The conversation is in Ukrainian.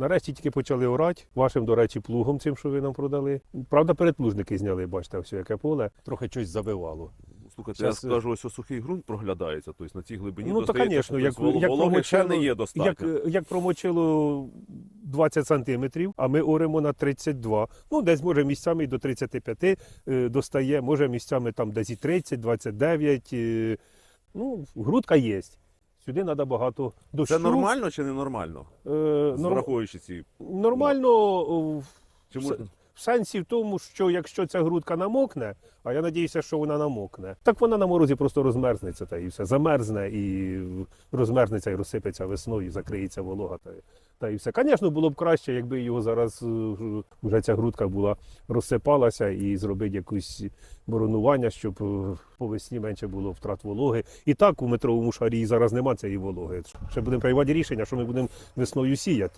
Нарешті тільки почали орати. Вашим, до речі, плугом цим, що ви нам продали. Правда, передплужники зняли, бачите, все яке поле. Трохи щось завивало. Слухайте, Щас, я скажу, ось сухий ґрунт проглядається, тобто на цій глибині Ну, то, достається, звісно, як, тобто, як, вологи не промочило, є як, достатньо. як промочило 20 сантиметрів, а ми оремо на 32. Ну, десь може місцями і до 35 е, достає, може місцями там десь і 30, 29. е, Ну, грудка є. Сюди треба багато дощу. Це нормально чи не нормально? Е, норм- Враховуючи ці. Нормально о, Чи в, можна? в сенсі в тому, що якщо ця грудка намокне, а я надіюся, що вона намокне, так вона на морозі просто розмерзнеться та і все. Замерзне і розмерзнеться і розсипеться весною, закриється волога та, та і все. Звісно, було б краще, якби його зараз е, вже ця грудка була розсипалася і зробити якусь боронування, щоб е, по весні менше було втрат вологи. І так у метровому шарі зараз немає цієї вологи. Ще будемо приймати рішення, що ми будемо весною сіяти.